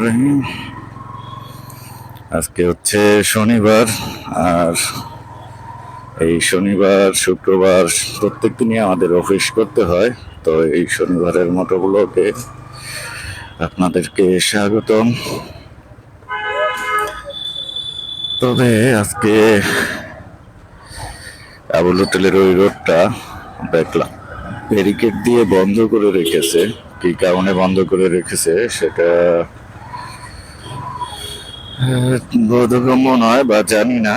রহিম আজকে হচ্ছে শনিবার আর এই শনিবার শুক্রবার প্রত্যেক দিনই আমাদের অফিস করতে হয় তো এই শনিবারের মোটোগুলোকে আপনাদেরকে স্বাগতম তবে আজকে আবুল হোটেলের ওই রোডটা দেখলাম ব্যারিকেড দিয়ে বন্ধ করে রেখেছে কি কারণে বন্ধ করে রেখেছে সেটা বোধগম্য নয় বা জানি না।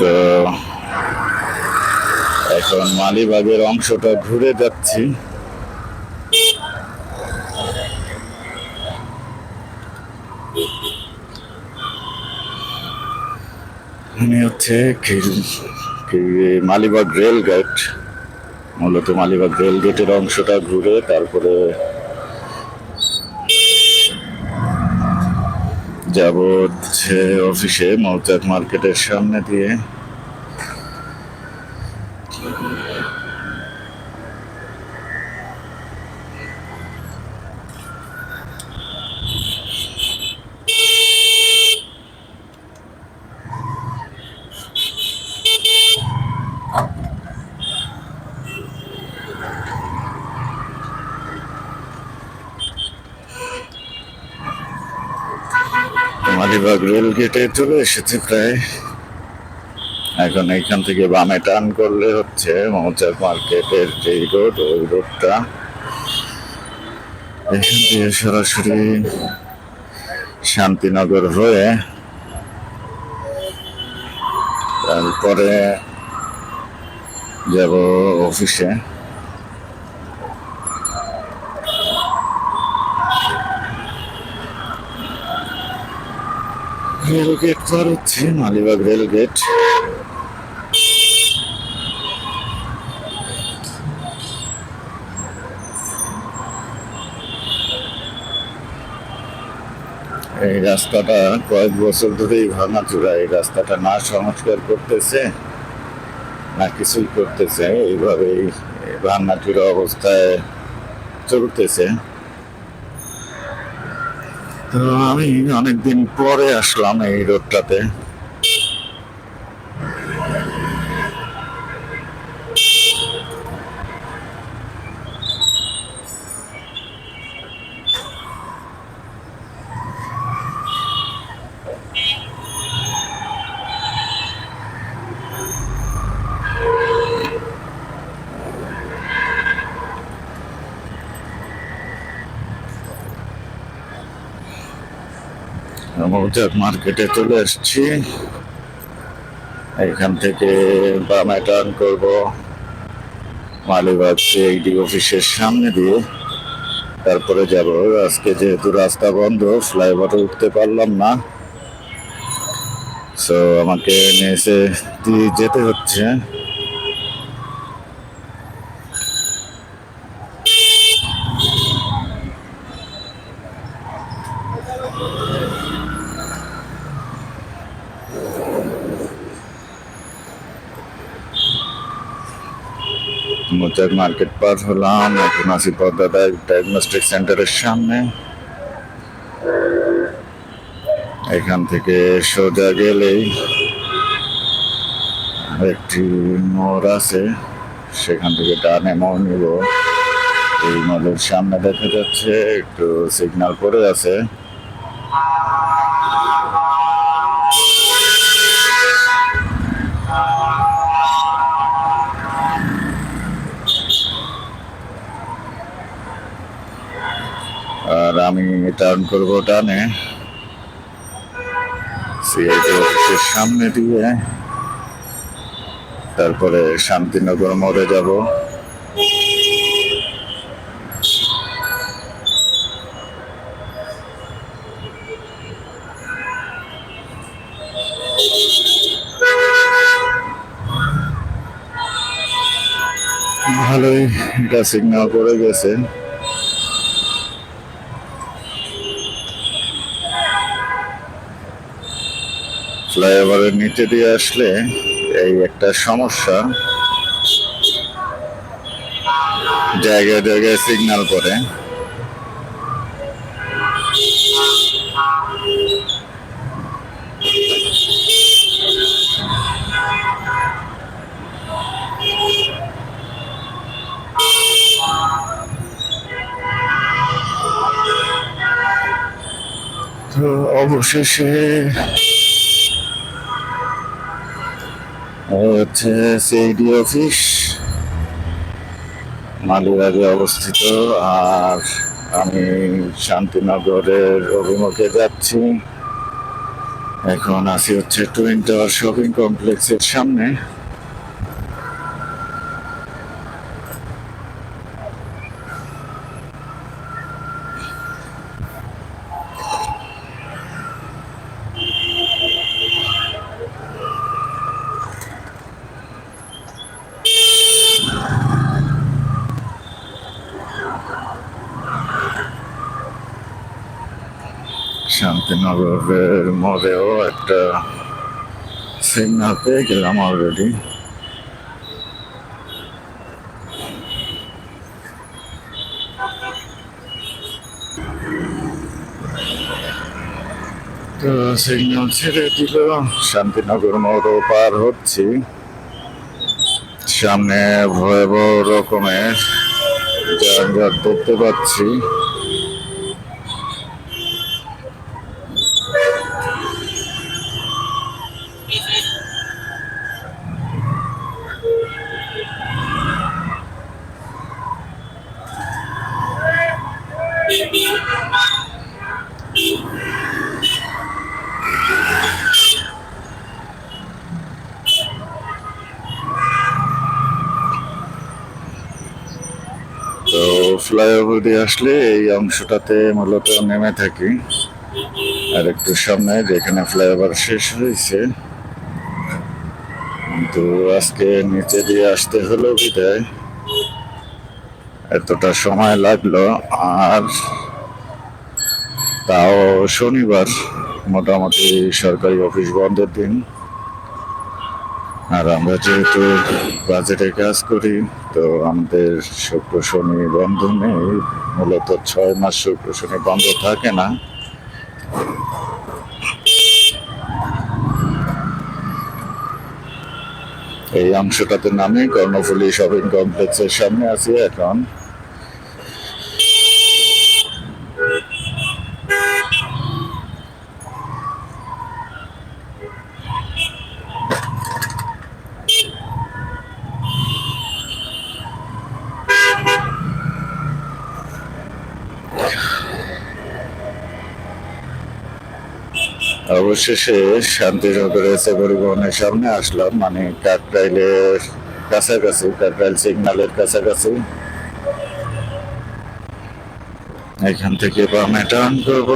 তো এখন মালিবাগের অংশটা ঘুরে যাচ্ছি। এখানে হচ্ছে মালিবাগ রেল গেট, মূলত মালিবাগ রেল গেটের অংশটা ঘুরে তারপরে যাব হচ্ছে অফিসে মৌচাক মার্কেটের সামনে দিয়ে মালিবাগ রেল গেটে চলে এসেছে প্রায়। এখন এইখান থেকে বামে টান করলে হচ্ছে মৌচাক মার্কেটের যে রোড, ওই রোডটা। এখান দিয়ে সরাসরি শান্তিনগর হয়ে তারপরে যাব অফিসে। রেল গেট পার হচ্ছে মালিবাগ রেল গেট এই রাস্তাটা কয়েক বছর ধরেই ভাঙাচোরা, এই রাস্তাটা না সংস্কার করতেছে, না কিছুই করতেছে, এইভাবেই ভাঙাচোরা অবস্থায় চলতেছে। আমি অনেকদিন পরে আসলাম এই রোডটাতে মার্কেটে চলে এসেছি। এখান থেকে বামে টার্ন করব। মালিবাগ সিআইডি অফিসের সামনে দিয়ে। তারপরে যাব। আজকে যেহেতু রাস্তা বন্ধ ফ্লাইওভারে উঠতে পারলাম না। সো আমাকে নেসে দিয়ে যেতে হচ্ছে। মোচাক মার্কেট পার হলাম, এখন আছি পদ্মা ডায়াগনস্টিক সেন্টারের সামনে। এখান থেকে সোজা গেলেই একটি মোড় আছে, সেখান থেকে ডানে মোড় নিব। এই মোড়ের সামনে দেখা যাচ্ছে, একটু সিগন্যাল পড়ে আছে। আমি টার্ন করব অফিসের সামনে দিয়ে। তারপরে শান্তিনগর মোড়ে যাব। ভালোই এটা সিগন্যাল করে গেছে। ফ্লাইওভারের নিচে দিয়ে আসলে এই একটা সমস্যা। জায়গায় জায়গায় সিগন্যাল পড়ে। তো অবশেষে এই হচ্ছে সিআইডি অফিস, মালিবাগে অবস্থিত, আর আমি শান্তিনগরের অভিমুখে যাচ্ছি। এখন আছি হচ্ছে টুইন টাওয়ার শপিং কমপ্লেক্সের সামনে। শান্তিনগরের মোড়েও একটা সিগনাল পেয়ে গেলাম অলরেডি তো সিগন্যাল ছেড়ে দিল, শান্তিনগর মোড়ও পার হচ্ছি। সামনে ভয়াবহ রকমের যানজট দেখতে পাচ্ছি তো ফ্লাইওভার দিয়ে আসলে এই অংশটাতে মূলত নেমে থাকি। আর একটু সামনে যেখানে ফ্লাইওভার শেষ হয়েছে। কিন্তু আজকে নিচে দিয়ে আসতে হলো বিদায়। এতটা সময় লাগল, আর তাও শনিবার, মোটামুটি সরকারি অফিস বন্ধের দিন। আর আমরা যেহেতু বাজেটে কাজ করি, তো আমাদের শুক্র শনি বন্ধ নেই। মূলত ছয় মাস শুক্র শনি বন্ধ থাকে না। এই অংশটাতে নামে, কর্ণফুলি শপিং কমপ্লেক্সের সামনে আছি এখন। অবশেষে শান্তিনগর এসে পরিবহনের সামনে আসলাম। মানে কাকরাইলের কাছাকাছি কাকরাইল সিগনালের কাছাকাছি। এখান থেকে বামে টার্ন করব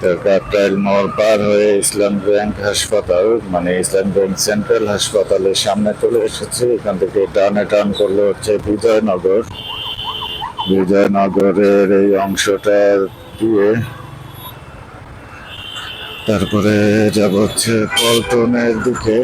তো কাকরাইল মোড় পার হয়ে ইসলাম ব্যাংক হাসপাতাল মানে ইসলাম ব্যাংক সেন্ট্রাল হাসপাতালের সামনে চলে এসেছে। এখান থেকে টার্নে টার্ন করলে হচ্ছে বিজয়নগর। বিজয়নগরের এই অংশটা দিয়ে তারপরে যাব হচ্ছে পল্টনের দিকে।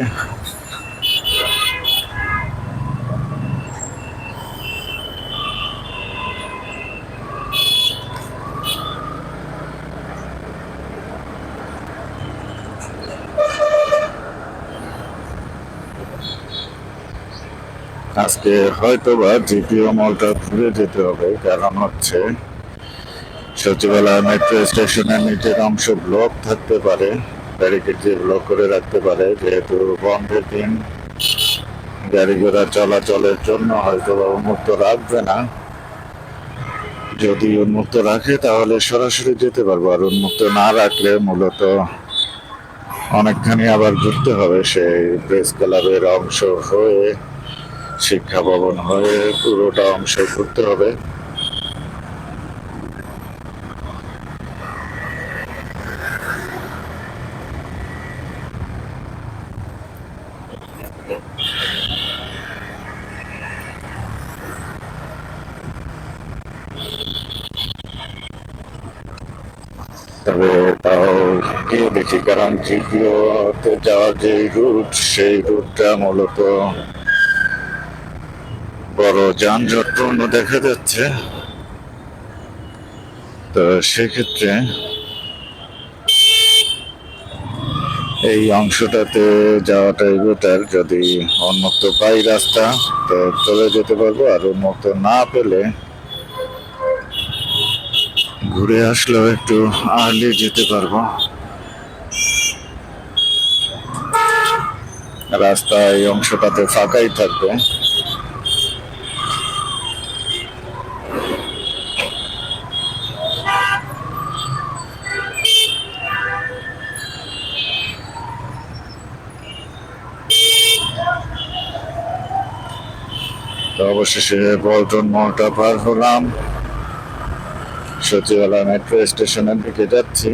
আজকে হয়তো বা জিপিও মলটা ঘুরে যেতে হবে। কারণ হচ্ছে সচিবালয় মেট্রো স্টেশনের নিচের অংশ ব্লক থাকতে পারে, ব্যারিকেড দিয়ে ব্লক করে রাখতে পারে। যেহেতু বন্ধের দিন, গাড়ি ঘোড়া চলাচলের জন্য হয়তো উন্মুক্ত রাখবে না। যদি উন্মুক্ত রাখে, তাহলে সরাসরি যেতে পারব। আর উন্মুক্ত না রাখলে মূলত অনেকখানি আবার ঘুরতে হবে সেই প্রেস ক্লাবের অংশ হয়ে। শিক্ষা ভবন হয়ে পুরোটা অংশ করতে হবে। তবে তাও দেখি কারণ যাওয়ার যে রুট সেই রুটটা মূলত বড় যানজটপূর্ণ দেখা যাচ্ছে। তো সেক্ষেত্রে এই অংশটাতে যাওয়াটাই বেটার যদি উন্মুক্ত পাই রাস্তা, তো চলে যেতে পারব। আর উন্মুক্ত না পেলে ঘুরে আসলেও একটু আর্লি যেতে পারব। রাস্তা এই অংশটাতে ফাঁকাই থাকবে। অবশেষে পল্টন মোড়টা পার হলাম। সচিবালয় মেট্রো স্টেশনের দিকে যাচ্ছি।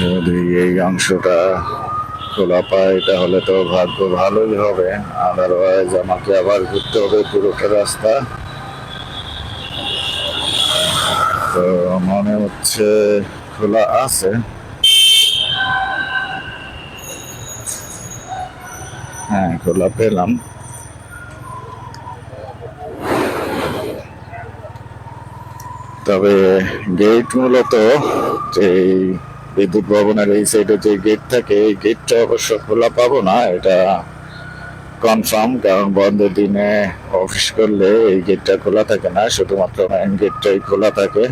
যদি এই অংশটা খোলা পায়, তাহলে তো ভাগ্য ভালোই হবে। আদারওয়াইজ আমাকে আবার ঘুরতে হবে পুরোটা রাস্তা। তো মনে হচ্ছে খোলা আছে হ্যাঁ খোলা পেলাম তবে গেট মূলত যে বিদ্যুৎ ভবনের এই সাইডে যে গেট থাকে, এই গেটটা অবশ্য খোলা পাবো না, এটা কনফার্ম কারণ বন্ধের দিনে অফিস করলে এই গেটটা খোলা থাকে না, শুধুমাত্র মেন গেটটাই খোলা থাকে।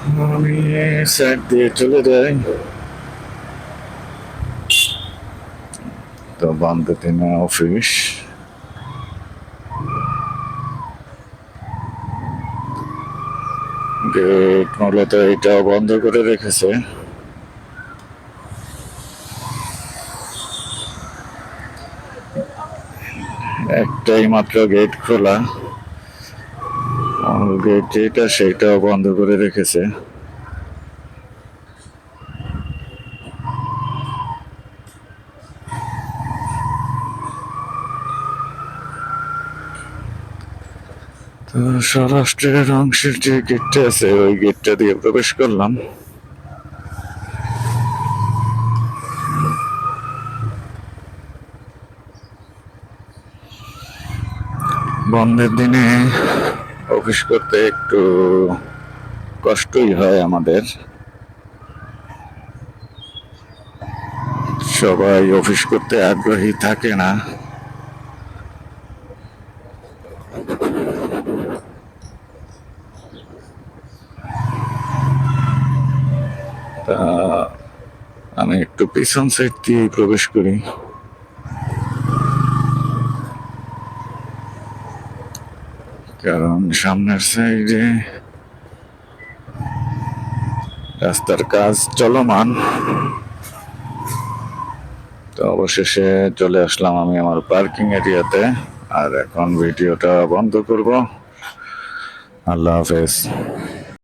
আমি সাইড দিয়ে চলে যাই তো বন্ধের দিনে অফিস গেট মূলত এটাও বন্ধ করে রেখেছে একটাই মাত্র গেট খোলা। যেটা সেটাও বন্ধ করে রেখেছে। স্বরাষ্ট্রের অংশের যে গেটটা আছে, ওই গেটটা দিয়ে প্রবেশ করলাম। বন্ধের দিনে অফিস করতে একটু কষ্টই হয় আমাদের। সবাই অফিস করতে আগ্রহী থাকে না। তা আমি একটু পিছন সাইড দিয়ে প্রবেশ করি। কারণ সামনের সাইডে রাস্তার কাজ চলমান। তো অবশেষে চলে আসলাম আমি আমার পার্কিং এরিয়াতে, আর এখন ভিডিওটা বন্ধ করব। আল্লাহ হাফেজ।